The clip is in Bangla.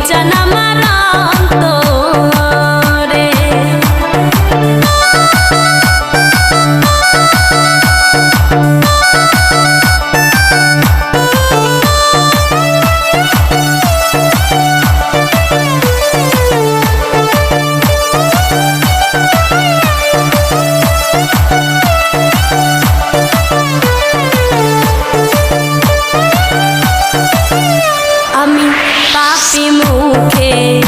있잖아. পাপি মুখে।